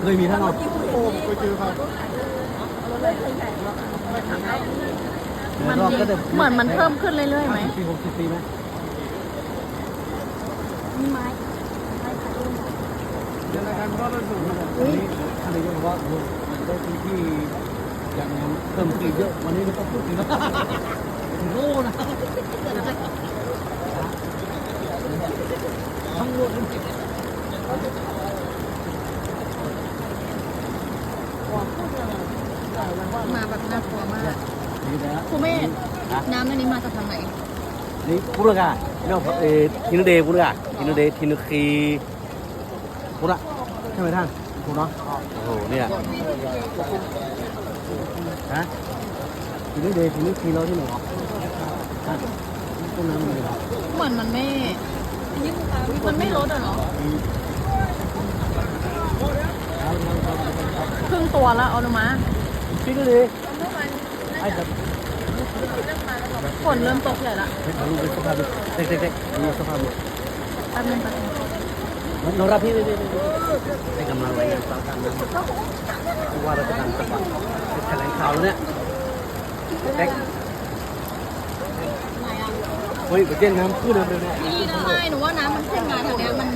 เคยมีท่านเอามันรอบก็จะเหมือนมันเพิ่มขึ้นเรื่อยๆไหมปีหกสิบปีไหมมีไม้วันนี้ท่านนายกบอกว่าโอ้โหมันได้พื้นที่อย่างนั้นเพิ่มขึ้นเยอะวันนี้ไม่ต้องพูดถึงแล้วโง่นะทั้งห มดเลยมาแบบน่ากลัวมากนี่นะครูเมธน้ำอันนี้มาจากทางไหน นี่ปุระกาเนาะเออทินุเดปุระกาทินุเดทินุคีปุระใช่ไหมท่านถูกเนาะโอ้โหเนี่ยฮะทินุเดทินุคีเราที่ไหนเหรอฮะต้นน้ำมันเลยเหรอเหมือนมันไม่ มันไม่ลดอะเนาะครึ่งตัวแล้วเอาลงมาทินุเดไอ้สัตว์ฝนเริ่มตกใหญ่ละเอาลูกไปสภาพดูเด็กๆๆดูสภาพดูแป๊บนึงแป๊บนึงเรารับพี่เลยให้กำลังรายงานสถานการณ์น้ำผู้ว่าราชการจังหวัดแถลงข่าวแล้วเนี่ยเด็กไหนอะ เฮ้ยไปเจ้นน้ำขึ้นเลยเนี่ย นี่นะไม้หนูว่าน้ำมันขึ้นมาแถวเนี้ยมัน